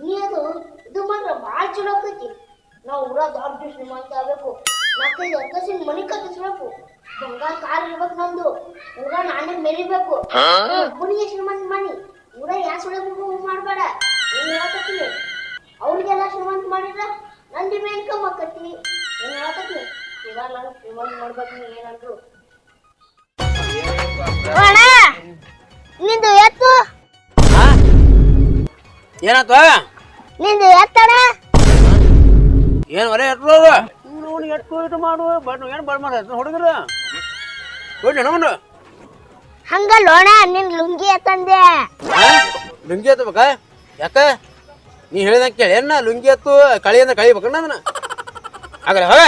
ನೀ ಇದು ಮಾತ್ರ ಭಾಳ ಚಲೋ ನಾವು ಊರಾಗ ದೊಡ್ಡ ಶ್ರೀಮಂತ ಆಗಬೇಕು. ನಾಲ್ಕೈದು ಅಕ್ಕಸಿನ ಮನೆ ಕಟ್ಟಿಸ್ಬೇಕು. ಬಂಗಾರ ಇರ್ಬೇಕು ನಮ್ದು ಊರ ನಾನೇ ಮೆರಿಬೇಕು ಶ್ರೀಮಂತ ಮನಿ. ಊರ ಯಾ ಸುಳೆ ಮಾಡಬೇಡ. ಏನ್ ಹೇಳಕತ್ತೀನಿ ಅವ್ರಿಗೆಲ್ಲ ಶ್ರೀಮಂತ ಮಾಡಿದ್ರ ನಂದು ಮೇನ್ ಕಮ್ಮ ಆಕತ್ತೀನಿ ಏನ್ ಹೇಳಕತ್ತೀನಿ ಈಗ ನಾನು ಶ್ರೀಮಂತ ಮಾಡ್ಬೇಕು ನೀ ಏನಂದ್ರು ನಿಂದು ಎತ್ತು? ಏನಾಯ್ತು? ನಿಂದು ಎತ್ತರ ಏನು ಮನೆ ಎಟ್ರು ಇವ್ನು ಎಟ್ಟು ಇಟ್ಟು ಮಾಡು ಬಟ್ ಏನು ಬಣ್ಣ ಮಾಡ ಹುಡುಗರು ಹೋಗಿ ನಮ್ಮನ್ನು. ಹಂಗ ಲೋಣ ನಿನ್ ಲುಂಗಿ ಎತ್ತಂದೆ. ಲುಂಗಿ ಎತ್ತಬೇಕ? ಯಾಕ? ನೀ ಹೇಳಿದಂಗೆ ಕೇಳಿ. ಏನ ಲುಂಗಿ ಎತ್ತು ಕಳಿ ಅಂದ್ರೆ ಕಳಿಬೇಕಣ್ಣ ಅದನ್ನ? ಆಗಲ್ಲ ಹೋಗ.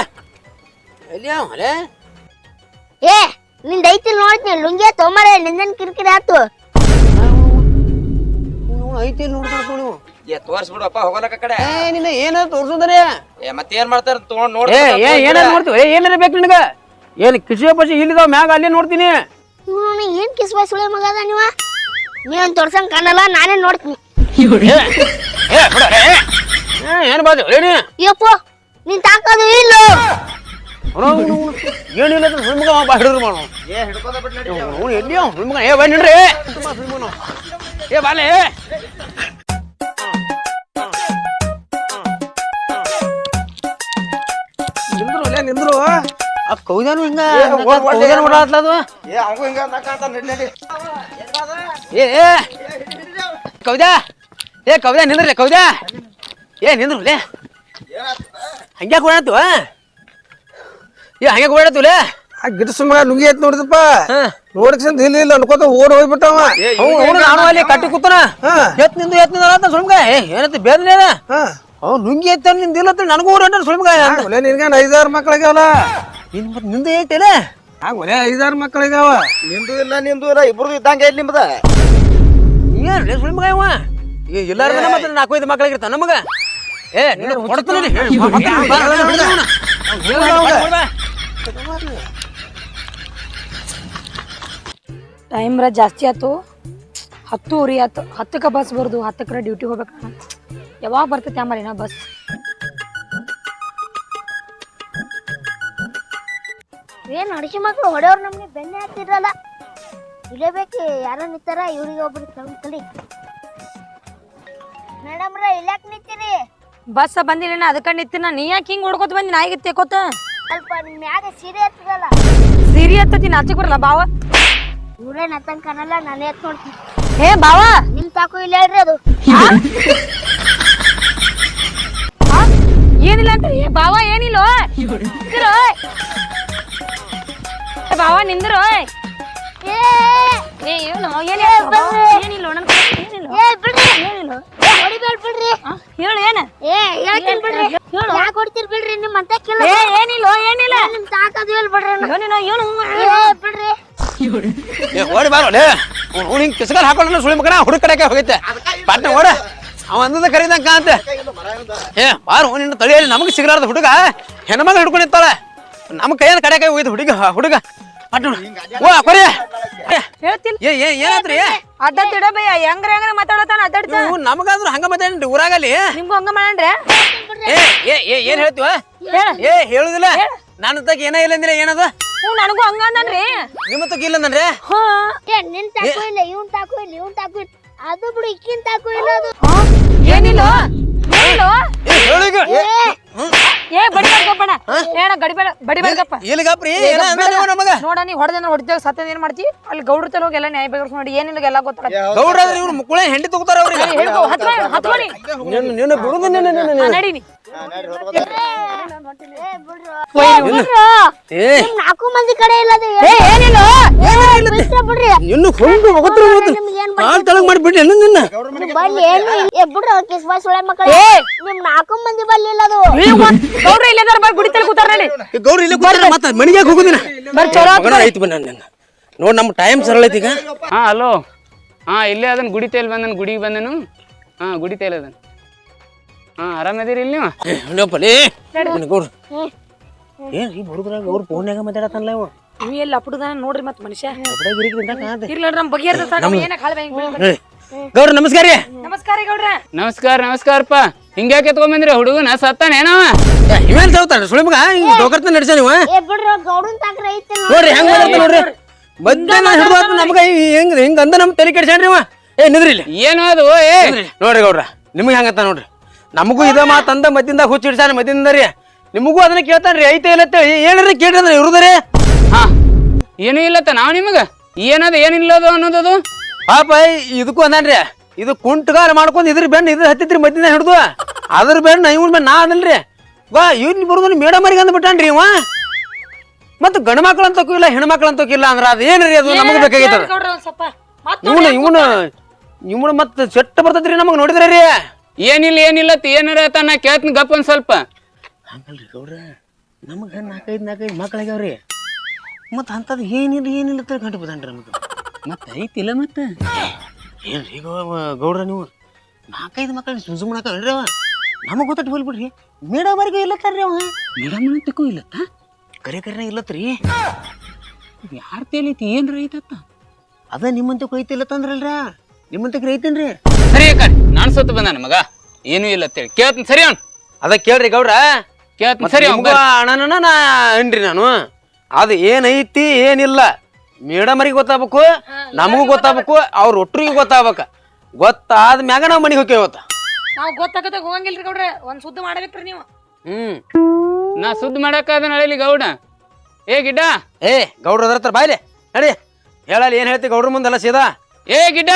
ಎಲ್ಲಿ ಅಲೆ ಏ ನಿಂದ ಐತಿ ನೋಡ್ತೀನಿ ಲುಂಗಿ ತೊಂಬರ ನಿಂದನ್ ಕಿರಿಕಿರಿ ಆತು. ಐತಿ ನೋಡ್ತಾ ನೀವು ಏ ತೋರ್ಸ್ಬಿಡಪ್ಪ ಹೋಗಲಕ್ಕ ಕಡೆ. ಏ ನಿನ್ನ ಏನ ತೋರ್ಸಂದ್ರೆ? ಏ ಮತ್ತೇನ್ ಮಾಡ್ತಾರ ತಗೊಂಡ್ ನೋಡ್ ಏ ಏ ಏನಾರ ನೋಡ್ತೀವಿ ಏ ಏನಾರ ಬೇಕು ನಿನಗ? ಏನು ಕಿಶಿ ಪಶಿ ಇಲ್ಲಿದಾವ ಮ್ಯಾಗ ಅಲ್ಲಿ ನೋಡ್ತೀನಿ. ಇವ್ನು ಏನ್ ಕಿಸ್ಬಾಯ್ ಸುಳೆ ಮಗ ಅದ ನೀವ? ನೀವನ್ ತೋರ್ಸಂಗ್ ಕಾಣಲ್ಲ ನಾನೇ ನೋಡ್ತೀನಿ. ಏ ಏ ಬಿಡ ಏ ಏ, ಏನು ಬಾಜು ಏನಿ ಯಪ್ಪ ನೀನ್ ತಾಕೋದು ಇಲ್ಲ. ಏನಿಲ್ಲ ಸುಳ್ಮಗ ಬಾ ಹಿಡಿದ್ರು ಮಾಡು. ಏ ಬಿಡ್ ನಡಿ ಎಲ್ಲಿ ಏ ಬನ್ನಿ ನೋಡ್ರಿ ಏ ಬಾಲೆ ಆ ಕೌದಾನು ಹಿಂಗ ಕೌದಾನ ಅದು? ಏ ಅವಂಗೂ ಹಿಂಗ ನಕಾಂತ ನಡಿ ನಡಿ ಏ ಏ. ಕೌದಾ? ಏ ಕೌದಾ ನಿಂದ್ರಲೆ ಕೌದಾ? ಏ ನಿಂದ್ರಲೆ. ಹಂಗ್ಯಾಕೆ ಓಡಾತು ಏ ಹಂಗೆ ಓಡಾತುಲೆ ಆ ಗಿಡ ಸುಮ್ಮ ಲುಂಗಿ ಐತ್ ನೋಡಿದಪ್ಪ ಹಾ. ನೋಡಕ್ಸಂತ ಇಲ್ಲ ಇಲ್ಲ ಅನ್ಕೋತ ಓಡ್ ಹೋಗ್ಬಿಟ್ಟವ ಅವ್ನು ನಾನು ಅಲ್ಲಿ ಕಟ್ಟಿ ಕೂತನ. ಎತ್ ನಿಂದು ಎತ್ನಿಂದ ಅಂತ ಸುಳ್ಮಗ ಏ ಏನಂತ ಬೇರೆ ಹಾ. ಅವ್ನು ನುಂಗಿ ಎತ್ತ ನಿಂದಿಲ್ಲ ಅಂತ ನನಗೂ ಊರ ಸುಳ್ಮಗ ನಿನ್ಗೆ ಐದಾರು ಐದಾರು ಮಕ್ಳಿಗಾವಲ್ಲ ನಿನ್ ಮತ್ತೆ ನಿಂದ ಐತಿಲ್ಲ ಆ ಒಲೆ ಐದಾರು ಮಕ್ಳಿಗಾವ ನಿಂದು ಇಲ್ಲ ನಿಂದು ಇಲ್ಲ ಇಬ್ರದ್ದು ಇದ್ದಂಗೆ ಇಲ್ಲಿ ನಿಮ್ದ ಏನು ಸುಳ್ಮಗ ಇವ ಏ ಎಲ್ಲಾರ್ಗನ ಮತ್ತೆ ನಾಲ್ಕು ಐದು ಮಕ್ಳಿಗಿರ್ತಾನ ನಮಗ ಏ ನಿನ್ನ ಟೈಮ್ ರ ಜಾಸ್ತಿ ಆಯ್ತು ಹತ್ತು ಉರಿ ಆಯ್ತು ಹತ್ತಕ್ಕೆ ಬಸ್ ಬರ್ದು ಹತ್ತಕ್ಕರ ಡ್ಯೂಟಿ ಹೋಗ್ಬೇಕು ಯಾವಾಗ ಬರ್ತೈತೆ ಆಮೇಲೆ ನಾ ಬಸ್ ಏನ್ ಹಡಿಸಿ ಮಕ್ಳು ಹೊಡೆಯವ್ರು ನಮ್ಗೆ ಬೆನ್ನೆ ಹಾಕ್ತಿರಲ್ಲ ಇಲೇಬೇಕು ಯಾರೋ ನಿಂತಾರ ಇವ್ರಿಗೆ ಒಬ್ರು ತಗೊಂಡ್ ಕಲಿ ಮೇಡಮ್ರ ಇಲ್ಲಾಕ್ ನಿಂತೀರಿ? ಬಸ್ ಬಂದಿಲ್ಲ ಅದಕ್ಕೆ ನಿಂತಿನ. ನೀ ಯಾಕೆ ಹಿಂಗ್ ಹೊಡ್ಕೋತ ಬಂದಿ? ನಾಯಿಗೆ ತೆಕೋತ ಸ್ವಲ್ಪ ಮ್ಯಾಗ ಸೀರೆ ಹತ್ತಿರಲ್ಲ ಸೀರೆ ಹತ್ತತಿ ನಾಚಿ ಬರಲ್ಲ ಬಾವ. ಇವ್ರೇ ನತ್ತಂಗ್ ಕಾಣಲ್ಲ ನಾನೇ ಎತ್ ನೋಡ್ತೀನಿ ಏ ಬಾವ. ನಿಮ್ ತಾಕು ಇಲ್ಲ ಹೇಳ್ರಿ ಅದು? ಏನಿಲ್ಲ ಅಂತ ಬಾವ ಏನಿಲ್ಲ? ಏ, ನಿಂದ್ರು ಬಿಡ್ರಿ. ಹೇಳು ಏನ? ಏ ಹೇಳ್ತೀನಿ ಬಿಡ್ರಿ. ಯಾಕೆ ಹೊಡಿತೀರಿ ಬಿಡ್ರಿ ನಿಮ್ ಅಂತ ಕಿಲ್ಲ ಏ ಏನಿಲ್ಲ ಏನಿಲ್ಲ. ನಿಮ್ ಬಿಡ್ರಿ ಅಣ್ಣ. ಏನು ಏ ಬಿಡ್ರಿ. ಓಡಿ ಬಾರೋಲೆ ಅವ್ನು ಹಿಂಗೆ ಕಿಸ್ಕಾರ ಹಾಕೊಂಡ ಸುಳಿ ಮಗನ ಹುಡುಗ ಕಡೆಗೆ ಹೋಗೈತೆ. ಪಾಟ್ನ ಓಡ. ಅವ ಅಂದದ ಕರೀದಂಗ ಅಂತ. ಏ ಬಾರು ನಿನ್ನ ತಳಿಯಲ್ಲಿ ನಮಗೆ ಸಿಗಲಾರ್ದ ಹುಡುಗ ಹೆಣ್ಮಗ ಹಿಡ್ಕೊಂಡಿರ್ತಾಳೆ ನಮ್ಮ ಕೈಯಿಂದ ಕಡೆಗೆ ಹೋಗಿದ್ದು ಹುಡುಗ ಹುಡುಗ. ಪಾಟ್ನ ಓ ಕೊರಿ. ಹೇಳ್ತೀನಿ. ಏ ಏ ಏನಾದ್ರಿ ಅಡ್ಡ ತಿಡ ಬಯ್ಯ ಹೆಂಗ್ರ ಹೆಂಗ್ರ ಮಾತಾಡತಾನ ಅಡ್ಡಾಡ್ತ ನೀವು ನಮಗಾದ್ರೂ ಹಂಗ ಮಾತಾಡಿ ಊರಾಗಲ್ಲಿ. ನಿಮ್ಗೂ ಹಂಗ ಮಾಡ್ರೆ ಏ ಏ ಏ ಏನ್ ಹೇಳ್ತೀವ? ಹೇಳ. ಏ ಹೇಳುದಿಲ್ಲ. ನನ್ನ ತಗ ಏನ ಇಲ್ಲ ಅಂದಿಲ್ಲ ಏನದ? ಹ್ಞೂ ನನಗೂ ಹಂಗ ಅಂದನ್ರಿ. ನಿಮ್ಮ ತಗ ಇಲ್ಲ ಅಂದ್ರೆ ಹಾ. ಏ ನಿನ್ ತಾಕು ಇಲ್ಲ ಇವನ್ ತಾಕು ಇಲ್ಲ ಇವನ್ ತಾಕು ಇಲ್ಲ. ಅದು ಬಿಡು ಇಕ್ಕಿನ್ ತಾಕು ಇಲ್ಲ ಅದು. ಏನಿಲ್ಲ. ಏನಿಲ್ಲ. ಏ ಹೇಳೀಗ ಏ ಏನ ಏನ ಅಂದ ನೀವು ನಮಗ? ನೋಡ ನೀ ಹೊಡೆದ ಹೊಡಿದಾಗ ಸತ್ತದ ಏನ್ ಮಾಡ್ತಿ? ಅಲ್ಲಿ ಗೌಡ್ರ ತಲ ಹೋಗಿ ಎಲ್ಲ ನ್ಯಾಯ ಬಗೆಹರಿಸಿ ನೋಡಿ ಏನಿಲ್ಲ ಎಲ್ಲ ಗೊತ್ತಾಗ ಗೌಡ್ರಾದ್ರೆ ಇವ್ರು ಮುಕ್ಕುಳೆ ಹೆಂಡಿ ತಗೋತಾರ ಅವ್ರಿಗೆ. ಹೇಳ್ಕೊ ಬಿಡುದು ನಡಿನಿ ನಾಲ್ಕು ಮಂದಿ ಕಡೆ ಇಲ್ಲ ಅದು ಏ ಏನಿಲ್ಲ. ಇನ್ನು ಹೋಗ್ತಾರೆ ಕಾಲ್ ತಳಗ್ ಮಾಡಿಬಿಡ್ರಿ ನಿನ್ನ. ಬಲ್ಲಿ ಏನು ಏ ಬಿಡ್ರು ಕಿಸ್ ಬಾಯ್ ಸುಳೆ ಮಕ್ಕಳ. ನಿಮ್ ನಾಲ್ಕು ಮಂದಿ ಬಲ್ಲಿ ಇಲ್ಲ ಅದು ಇಲ್ಲೇ ಇಲ್ಲದಾರ ಬರ್ ಗುಡಿ ತಲೆ ಕೂತಾರ ನಡಿ ಗೌರಿ ಇಲ್ಲ ಕೂತಾರ ಮತ್ತೆ ಮನೆಗೆ ಹೋಗುದಿನ ಬರ್ ಚಲೋ ಮಗನ ಐತಿ ಬನ್ನ ನನ್ನ. ನೋಡ್ ನಮ್ಮ ಟೈಮ್ ಸರಳ ಐತಿ ಈಗ. ಹಾ ಹಲೋ. ಹಾ ಇಲ್ಲೇ ಅದನ್ ಗುಡಿ ತೇಲ್ ಬಂದನು ಗುಡಿಗೆ ಬಂದನು. ಹಾ ಗುಡಿ ತೇಲ್ ಅದನ್. ಹಾ ಆರಾಮದಿರಿ ಇಲ್ಲಿ ನೀವು? ನೋಡಪ್ಪ ಲೇ ಗೌಡ್ರು. ಏನ್ ಈ ಹುಡುಗರ ಅವ್ರ ಫೋನ್ಯಾಗ ಮಾತಾಡತಾನಲ್ಲ ಇವ? ನೀ ಎಲ್ಲ ಅಪ್ಪುದಾನ ನೋಡ್ರಿ ಮತ್ ಮನುಷ್ಯ. ಇರ್ಲಿ ನಮ್ ಬಗೆಹರ್ದ ಸಾಕ ಏನ ಕಾಲ ಏ, ಗೌಡ್ರು ನಮಸ್ಕಾರ ರೀ. ನಮಸ್ಕಾರ ಗೌಡ್ರ. ನಮಸ್ಕಾರ ನಮಸ್ಕಾರಪ್ಪ. ಹಿಂಗ್ಯಾಕೆ ಎತ್ಕೊಂಬಂದ್ರಿ? ಹುಡುಗನ ಸತ್ತಾನೇನವ ಇವೇನ್ ಸೌತಾನ? ಸುಳಿಮಗ ಹಿಂಗ್ ಡೋಕರ್ತ ನಡೆಸ ನೀವು ಏ ಬಿಡ್ರು ಗೌಡನ್ ತಾಕ್ರ ಐತಿ ನೋಡ್ರಿ. ಹೆಂಗ್ ನಾ ನೋಡ್ರಿ. ಮಧ್ಯಾಹ್ನ ಹಿಡ್ದು ನಮ್ಗೆ ಹೆಂಗ್ ಹಿಂಗ ಅಂದ ನಮ್ ತಲೆ ಕೆಡ್ಸ್ಯಾನ್ರಿ ಇವ. ಏ ನಿದ್ರಿ ಇಲ್ಲಿ. ಏನು ಅದು ಏ. ನೋಡ್ರಿ ಗೌಡ್ರ ನಿಮ್ಗೆ ಹೆಂಗತ್ತ ನೋಡ್ರಿ. ನಮಗೂ ಇದ ಮಾತಂದ ಮದ್ದಿಂದ ಹುಚ್ಚ ಹಿಡ್ಸಾನ ಮದ್ದಿಂದ ರೀ. ನಿಮಗೂ ಅದನ್ನ ಕೇಳ್ತಾನ್ರಿ ಐತೆ ಇಲ್ಲ ಹೇಳ್ರಿ ಕೇಳ್ರಿ ಅಂದ್ರೆ ಇರುದ್ರಿ. ಹಾ. ಏನೂ ಇಲ್ಲತ್ತ ನಾವು ನಿಮಗ? ಏನದ ಏನಿಲ್ಲದು ಅನ್ನೋದದು? ಪಾಪ ಇದಕ್ಕೂ ಅಂದಾನ್ರಿ. ಇದು ಕುಂಟಗಾರ ಮಾಡ್ಕೊಂಡು ಇದ್ರ ಬೆಣ್ಣ ಇದ್ರ ಹತ್ತಿತ್ರಿ ಮದ್ದಿನ ಹಿಡ್ದು. ಅದ್ರ ಬೆಣ್ಣ ಇವ್ನ ಮೇಲೆ ನಾ ಅದಲ್ರಿ ವಾ ಇವ್ನ ಬರೋದನ್ನ ಮೇಡಮರಿಗೆ ಅಂದ್ಬಿಟ್ಟಾನ್ರಿ ಇವ. ಮತ್ತ ಗಂಡ ಮಕ್ಳು ಅಂತಕ್ಕೂ ಇಲ್ಲ ಹೆಣ್ಮಕ್ಳು ಅಂತಕ್ಕೂ ಇಲ್ಲ ಅಂದ್ರ ಅದ ಏನ್ರಿ ಅದು ನಮಗ್ ಬೇಕಾಗೈತದ ಮತ್ತ್ ಇವನು ಇವನು ಇವನು ಮತ್ತ ಸೆಟ್ ಬರ್ತೈತ್ರಿ ನಮಗ್ ನೋಡಿದ್ರೆ ರೀ. ಏನಿಲ್ಲ ಏನಿಲ್ಲ ಏನಾರ ಆತ ನಾ ಕೇಳ್ತೀನಿ ಗಪ್ ಒಂದ್ ಸ್ವಲ್ಪ. ಹಂಗಲ್ರಿ ಗೌಡ್ರ ನಮಗೆ ನಾಲ್ಕೈದು ನಾಲ್ಕೈದು ಮಕ್ಳಾಗ್ಯಾವ್ರಿ ಮತ್ತು ಅಂಥದ್ದು ಏನಿಲ್ಲ ಏನಿಲ್ಲ ಅಂತ ಗಂಟು ಬಿದ್ದಾನ್ರಿ ನಮಗೆ. ಮತ್ತೆ ಐತಿಲ್ಲ ಮತ್ತೆ? ಏನ್ರಿ ಗೌ- ಗೌಡ್ರ ನೀವು? ನಾಲ್ಕೈದು ಮಕ್ಕಳು ಸುಮ್ ಮಾಡಕಲ್ರಿ ಅವ. ನಮಗೆ ಗೊತ್ತಟ್ಟು ಹೋಲ್ಬಿಡ್ರಿ ಮೇಡಮರಿಗೆ ಇಲ್ಲತ್ತಾರ್ರಿ ಅವ. ಮೇಡಮ್ ತಕೋ ಇಲ್ಲತ್ತ ಕರೆ ಕರೆ ಇಲ್ಲತ್ರಿ. ಯಾರ ತೇಲೈತಿ ಏನ್ರ ಐತತ್ತ ಅದ ನಿಮ್ಮಂತ ಕೊಯ್ತಿಲ್ಲತ್ತಂದ್ರಲ್ರ ನಿಮ್ಮಂತ ರೈತೇನ್ರಿ? ಸರಿ ಕಣ್ ನಾನು ಸತ್ತು ಬಂದಾನ ಮಗ. ಏನೂ ಇಲ್ಲ ಅಂತೇಳಿ. ಕೇಳ್ತೀನಿ ಸರಿ ಅವ್ನು? ಅದ ಕೇಳ್ರಿ ಗೌಡ್ರ. ಕೇಳ್ತೀನಿ ಸರಿ ಅಣ್ಣ ಅನ್ರಿ ನಾನು? ಅದು ಏನೈತಿ ಏನಿಲ್ಲ. ಮೇಡಮರಿಗೆ ಗೊತ್ತಾಗಬೇಕು ನಮಗೂ ಗೊತ್ತಾಗಬೇಕು ಅವ್ರ ಒಟ್ಟರಿಗೆ ಗೊತ್ತಾಗ್ಬೇಕು. ಗೊತ್ತಾದ ಮ್ಯಾಗ ನಾವು ಮನೆಗೆ ಹೋಗಿ ಇವತ್ತು ನಾವು ಗೊತ್ತಾಗತ್ತೆ ಹೋಗಂಗಿಲ್ರಿ ಗೌಡ್ರೆ ಒಂದ್ ಸುದ್ದಿ ಮಾಡ್ಬೇಕ್ರಿ ನೀವು. ಹ್ಮ್. ನಾ ಸುದ್ದಿ ಮಾಡಕ್ಕಾದ ನಳಲಿ ಗೌಡ. ಏ ಗಿಡ್ಡ. ಏ ಗೌಡ್ರ ಅದ್ರ ಹತ್ರ ಬಾಯ್ಲೆ ನಡಿ. ಹೇಳಲ್ಲ ಏನ್ ಹೇಳ್ತಿ ಗೌಡ್ರ ಮುಂದೆಲ್ಲ ಸೀದಾ? ಏ ಗಿಡ್ಡ.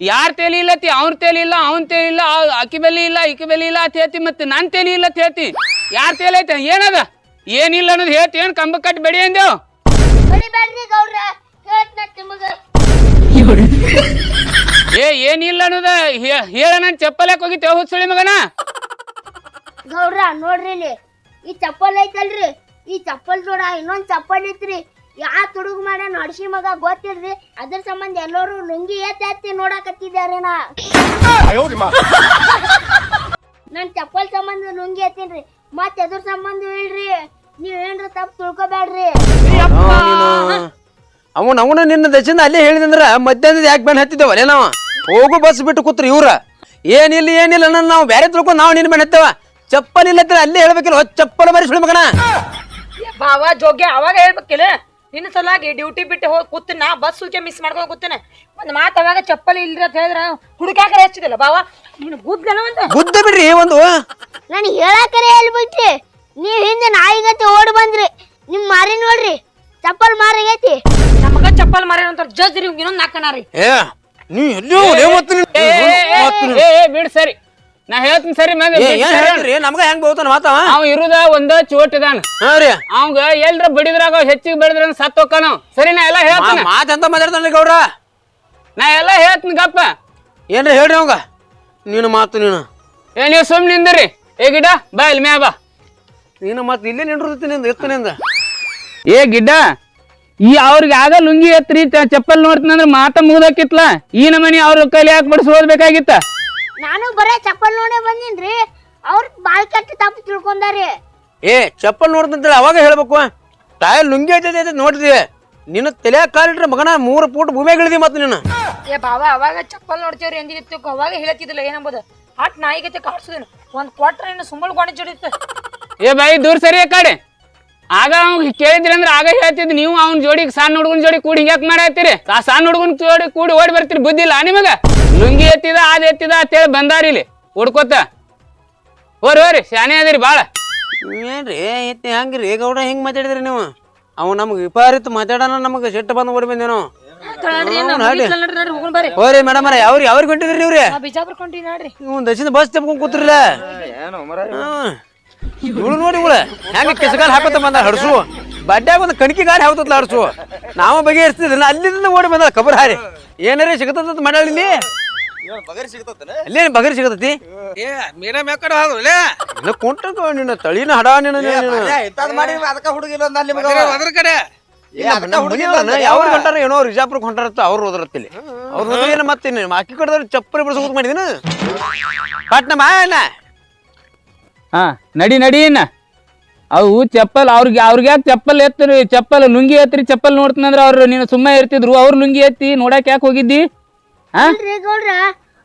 ಯಾರ ತೇಲಿ ಇಲ್ಲತಿ ಅವ್ರ ತೇಲಿ ಇಲ್ಲ ಅವನ್ ತೇಲಿ ಇಲ್ಲ ಆ- ಅಕ್ಕಿ ಬೆಲಿ ಇಲ್ಲ ಇಕ್ಕಿ ಬೆಲಿ ಇಲ್ಲ ಅಂತ ಹೇಳ್ತಿ ಮತ್ತೆ ನನ್ ತೇಲಿ ಇಲ್ಲ ಅಂತ ಹೇಳ್ತಿ. ಯಾರ ತೇಲಿ ಐತೆ? ಏನದ? ಏನಿಲ್ಲ ಅನ್ನೋದು ಹೇಳ್ತಿ ಏನ್ ಕಂಬ ಕಟ್ಟಿ ಬೆಡಿ ಅಂದೇವ್ ಏ ಏನಿಲ್ಲ ಅನ್ನೋದ. ಹೇ- ನಾನು ಚಪ್ಪಲಕ್ಕೆ ಹೋಗಿತೆ ಹೋಗಿತ್ತೇವ ಹುಚ್ಚುಳಿ ಮಗನ. ಗೌಡ್ರ ನೋಡ್ರಿ ಇಲ್ಲಿ. ಈ ಚಪ್ಪಲ್ ಐತಲ್ರಿ. ಈ ಚಪ್ಪಲ್ ನೋಡ ಇನ್ನೊಂದ್ ಚಪ್ಪಲ್ ಐತ್ರಿ. ಯಾ ತುಡುಗ್ ಮಾಡ ನಡ್ಸಿ ಮಗ ಗೊತ್ತಿಲ್ರಿ. ಅದ್ರ ಸಂಬಂಧ ಎಲ್ಲರೂ ಲುಂಗಿ ಏತಿ ಎತ್ತಿ ನೋಡಾಕತ್ತಿದ್ದಾರೆ ನಾ. ನನ್ ಚಪ್ಪಲ್ ಸಂಬಂಧ ಲುಂಗಿ ಎತ್ತೀನ್ರಿ. ಮತ್ತೆ ಅದ್ರ ಸಂಬಂಧ ಇಲ್ರಿ. ನೀವ್ ಏನ್ರ ತಪ್ಪು ತಿಳ್ಕೊಬ್ಯಾಡ್ರಿ. ಅವನ ಅವನು ನಿನ್ನ ದಶಿಂದ ಅಲ್ಲೇ ಹೇಳಿದಂದ್ರ ಮಧ್ಯಾಹ್ನದ ಯಾಕೆ ಬೆನ್ ಹತ್ತಿದ್ದೇವಲ್ಲ ನಾವು? ಹೋಗು ಬಸ್ ಬಿಟ್ಟು ಕೂತ್ರಿ ಇವ್ರ. ಏನಿಲ್ಲ ಏನಿಲ್ಲ ನನ್ನ ನಾವು ಬೇರೆ ತಿಳ್ಕೊಂಡು ನಾವು ನಿನ್ನ ಬೆನ್ ಹತ್ತೇವ. ಚಪ್ಪಲ್ ಇಲ್ಲ ಅಲ್ಲೇ ಹೇಳ್ಬೇಕಿಲ್ಲ ಹೊತ್ತು ಚಪ್ಪಲ್ ಮರಿ ಸುಳಿ ಮಗನ. ಬಾವ ಜೋಗ್ಯ ಅವಾಗ ಹೇಳ್ಬೇಕಿಲ್ಲ. ನಿನ್ನ ಸಲಾಗಿ ಡ್ಯೂಟಿ ಬಿಟ್ಟು ಹೋಗಿ ಕೂತಿನ ನಾ ಬಸ್ ಸೂಚಿ ಮಿಸ್ ಮಾಡ್ಕೊಂಡು ಕೂತಿನ. ಒಂದ್ ಮಾತು ಅವಾಗ ಚಪ್ಪಲಿ ಇಲ್ರಿ ಅಂತ ಹೇಳಿದ್ರ ಹುಡುಕಾಕರ ಹೆಚ್ಚಿದಿಲ್ಲ ಬಾವ. ನೀನು ಗುದ್ದಲ ಒಂದು? ಬುದ್ಧ ಬಿಡ್ರಿ ಒಂದು? ನಾನು ಹೇಳಕರೆ ಹೇಳ್ಬಿಟ್ರಿ. ನೀವ್ ಹಿಂದೆ ನಾಯಿಗತಿ ಓಡ್ ಬಂದ್ರಿ. ನಿಮ್ ಮಾರಿ ನೋಡ್ರಿ. ಚಪ್ಪಲ್ ಮಾರಿಗೈತಿ. ಚಪ್ಪಲ್ ಮಾರಿ ಅಂತ ಜಜ್ ರೀ ಇನ್ನೊಂದ್ ನಾಲ್ಕನ ರೀ. ಏ ನೀ ಎಲ್ಲಿ ಹೋಗ್ಲಿ ಮತ್ತು ನೀನು? ಏ, ಏ, ಏ, ಮತ್ತು ನೀನು? ಏ, ಏ, ಬಿಡ್ ಸರಿ. ನಾ ಹೇಳ್ತೀನಿ ಸರಿ ಮಗ ಏ, ಏನ್ ನಮ್ಗ ಹೆಂಗ್ ಬಹುತಾನ ಮಾತಾವ ಅವ? ಇರುದ ಒಂದ ಚೋಟ್ ಇದಾನ. ಹಾ ರೀ. ಅವಂಗ ಎಲ್ರ ಬಡಿದ್ರಾಗ ಹೆಚ್ಚಿಗೆ ಬಡಿದ್ರ ಸತ್ ಹೋಕ್ಕನ ಸರಿ ನಾ ಎಲ್ಲ ಹೇಳ್ತೀನಿ. ಮಾತಂತ ಅಂತ ಮಾತಾಡ್ತಾನೆ ಗೌಡ್ರ? ನಾ ಎಲ್ಲ ಹೇಳ್ತೀನಿ ಗಪ್ಪ. ಏನ್ರಿ ಹೇಳ್ರಿ ಅವಂಗ? ನೀನು ಮಾತು ನೀನು. ಏ ನೀವು ಸುಮ್ ನಿಂದಿರಿ. ಏ ಗಿಡ ಬಾ ಇಲ್ಲಿ ಮ್ಯಾ ಬಾ. ನೀನು ಮತ್ತೆ ಇಲ್ಲೇ ನಿಂಡಿರ್ತೈತಿ ನಿಂದ ಎತ್ತನಿಂದ ಏ ಗಿಡ್ಡ ಈ ಅವ್ರಿಗೆ ಆಗ ಲುಂಗಿ ಎತ್ರಿ ಚಪ್ಪಲ್ ಚಪ್ಪಲ್ ನೋಡ್ತೀನಂದ್ರ ಮಾತ ಮುಗ್ದಕ್ಕಿತ್ಲ ಈ ನಮನಿ ಅವ್ರ ಕೈಲಿ ಯಾಕೆ ಬಡಿಸಿ ಓದ್ಬೇಕಾಗಿತ್ತ? ನಾನು ಬರೇ ಚಪ್ಪಲ್ ನೋಡೇ ಬಂದಿನ್ರಿ. ಅವ್ರ ಬಾಳ್ ಕೆಟ್ಟ ತಪ್ಪು ತಿಳ್ಕೊಂಡಾರಿ. ಏ ಚಪ್ಪಲ್ ನೋಡ್ತಂತೇಳಿ ಅವಾಗ ಹೇಳ್ಬೇಕು. ತಾಯಿ ಲುಂಗಿ ಐತೆ ಐತೆ ನೋಡ್ರಿ ನಿನ್ನ ತಲೆ ಕಾಲಿಟ್ರೆ ಮಗನ ಮೂರು ಫೂಟ್ ಭೂಮಿ ಇಳಿದಿ ಮತ್ತೆ ನೀನು. ಏ ಬಾವ ಅವಾಗ ಚಪ್ಪಲ್ ನೋಡ್ತೀವ್ರಿ ಎಂದಿತ್ತು ಅವಾಗ ಹೇಳತ್ತಿದ್ದಿಲ್ಲ ಏನಂಬುದು. ಹಟ್ ನಾಯಿಗತೆ ಕಾಡ್ಸುದೇನು. ಒಂದ್ ಕೊಟ್ರೆ ಇನ್ನು ಸುಮ್ಮಳು ಗೋಣಿ ಜಡಿತ ಏ ಬಾಯಿ ದೂರ ಸರಿ ಆ ಕಡೆ. ಆಗ ಅವ್ನ್ ಕೇಳಿದ್ರಿ ಅಂದ್ರೆ ಆಗ ಹೇಳ್ತಿದ್ ನೀವು ಅವ್ನ ಜೋಡಿ ಸಣ್ಣ ಹುಡುಗನ ಜೋಡಿ ಕೂಡಿ ಹಿಂಗ್ಯಾಕ್ ಮಾಡತ್ತೀರಿ ಆ ಸಣ್ಣ ಹುಡುಗನ ಜೋಡಿ ಕೂಡಿ ಓಡಿ ಬರ್ತೀರಿ ಬುದ್ಧಿಲ್ಲ ನಿಮಗ? ಲುಂಗಿ ಎತ್ತಿದ ಅದ್ ಎತ್ತಿದ ಅಂತೇಳಿ ಬಂದಾರಿ ಇಲ್ಲಿ ಹುಡ್ಕೋತ. ಹೋರಿ ಓರಿ ಶಾನೆ ಅದಿರಿ ಬಾಳ. ಏನ್ರಿ ಎತ್ತಿ ಹಂಗ್ರಿ ಗೌಡ ಹೆಂಗ್ ಮಾತಾಡಿದ್ರಿ ನೀವು? ಅವ್ ನಮ್ಗೆ ವಿಪರೀತ ಮಾತಾಡೋಣ ನಮಗೆ ಸಿಟ್ಟು ಬಂದು ಓಡಿ ಬಂದೇನು? ಹೋರಿ ಮೇಡಮ್ ಅವ್ರಿ ಅವ್ರಿಗೆ ಹೊಂಟಿದ್ರಿ ನೋಡ್ರಿ. ದಶಿಂದ ಬಸ್ ತೆಪ್ಕೊಂಡ್ ಕೂತ್ರಲ್ಲ? ಏನು ಮರ? ಇವಳು ನೋಡಿ ಇವಳ. ಹೆಂಗ ಕೆಸಗಾಲ್ ಹಾಕೋತ ಬಂದ ಹಡಸು. ಬಡ್ಡ್ಯಾಗ ಒಂದು ಕಣಕಿ ಗಾಡಿ ಹಾಕೋತಲ್ಲ ಹಡ್ಸು. ನಾವು ಬಗೆ ಇರ್ತಿದ್ರೆ ಅಲ್ಲಿಂದ ಓಡಿ ಬಂದ ಕಬರ್ ಹಾರಿ. ಏನಾರೇ ಸಿಗತ್ತ ಮಾಡಾಳಿ ಇಲ್ಲಿ? ಅಲ್ಲೇನು ಬಗರಿ ಸಿಗತೈತಿ ಏ ಮೇಡಮ್ ಯಾಕಡೆ ಹೋದ್ರಲ್ಲೇ ಇಲ್ಲ. ಕೊಂಟ ನಿನ್ನ ತಳಿನ ಹಡ ನಿನ್ನ ಅದಕ್ಕ ಹುಡುಗಿಲ್ಲ ಅದ್ರ ಕಡೆ. ಯಾವ್ರು ಹೊಂಟಾರ ಏನೋ ರಿಜಾಪುರಕ್ಕೆ ಹೊಂಟಾರತ್ತ ಅವ್ರು ಹೋದ್ರತ್ತಿಲ್ಲಿ ಅವ್ರು ಹೋದ್ರೆ ಏನು ಮತ್ತೆ ಅಕ್ಕಿ ಕಡ್ದವ್ರು ಚಪ್ಪರಿ ಬಿಡಿಸ್ಬೇಕು ಮಾಡಿದಿನ ಪಟ್ನ ಮಾಯಣ್ಣ ಹಾ, ನಡಿ ನಡಿ ಇನ್ನ. ಅವು ಚಪ್ಪಲ್, ಅವ್ರಿಗೆ ಅವ್ರಿಗೆ ಯಾಕೆ ಚಪ್ಪಲ್ ಎತ್ತರಿ? ಚಪ್ಪಲ್ ಲುಂಗಿ ಎತ್ತರಿ, ಚಪ್ಪಲ್ ನೋಡ್ತೀನಂದ್ರೆ ಅವ್ರು ನೀನು ಸುಮ್ಮನೆ ಇರ್ತಿದ್ರು. ಅವ್ರು ಲುಂಗಿ ಎತ್ತಿ ನೋಡಕ್ ಯಾಕೆ ಹೋಗಿದ್ದಿ? ಹಾ?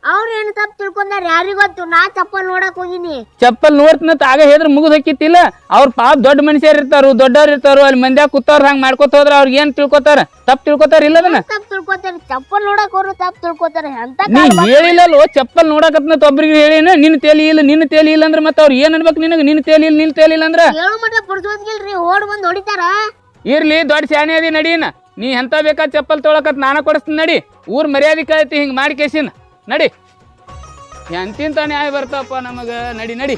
ಅವ್ರು ಏನು ತಪ್ಪು ತಿಳ್ಕೊಂಡಾರ ಯಾರಿಗ್ ಗೊತ್ತು? ನಾ ಚಪ್ಪಲ್ ನೋಡಕ್ ಹೋಗಿನಿ. ಚಪ್ಪಲ್ ನೋಡ್ತಿನಂತ ಆಗ ಹೇಳಿದ್ರೆ ಮುಗಿದ್ ಹಕ್ಕಿತ್ತಿಲ್ಲ ಅವ್ರ ಪಾಪ ದೊಡ್ಡ ಮನುಷ್ಯರು ಇರ್ತಾರು ದೊಡ್ಡವ್ರು ಇರ್ತಾರು ಅಲ್ಲಿ ಮಂದ್ಯಾಗ ಕೂತವ್ರ ಹಂಗ ಮಾಡ್ಕೊತ ಹೋದ್ರ ಅವ್ರಿಗೆ ಏನ್ ತಿಳ್ಕೊತಾರ? ತಪ್ಪು ತಿಳ್ಕೊತಾರ ಇಲ್ಲ ಅದನ್ನ? ತಪ್ಪು ತಿಳ್ಕೊತಾರ? ಚಪ್ಪಲ್ ನೋಡಕ್ ಅವ್ರು ತಪ್ಪು ತಿಳ್ಕೊತಾರ. ಅಂತ ನೀ ಹೇಳಿಲ್ಲಲ್ಲೋ ಚಪ್ಪಲ್ ನೋಡಕತ್ನಂತ ಒಬ್ರಿಗೆ ಹೇಳಿನ ನಿನ್ನ ತೇಲಿ ಇಲ್ಲ ನಿನ್ನ ತೇಲಿ ಇಲ್ಲ ಅಂದ್ರೆ ಮತ್ತೆ ಅವ್ರ ಏನ್ ಅನ್ಬೇಕು ನಿನಗೆ? ನಿನ್ನ ತೇಲಿ ಇಲ್ಲ ನಿನ್ನ ತೇಲಿ ಇಲ್ಲ ಅಂದ್ರ? ಹೇಳು ಮಟ್ಟ ಪುಡ್ಸೋದ್ಗಿಲ್ರಿ ಓಡ್ ಬಂದ್ ಹೊಡಿತಾರ? ಇರ್ಲಿ ದೊಡ್ಡ ಶಾಣೆ ಅದಿ ನಡೀನ. ನೀ ಎಂತ ಬೇಕಾದ ಚಪ್ಪಲ್ ತೊಳಕತ್ ನಾನ ಕೊಡಿಸ್ತೀನಿ ನಡಿ. ಊರ್ ಮರ್ಯಾದೆ ಕೈತಿ ಹಿಂಗ್ ಮಾಡಿ ಕೇಸಿನ. ನಡಿ. ಎಂತಿಂತ ನ್ಯಾಯ ಬರ್ತಪ್ಪ ನಮಗ? ನಡಿ ನಡಿ.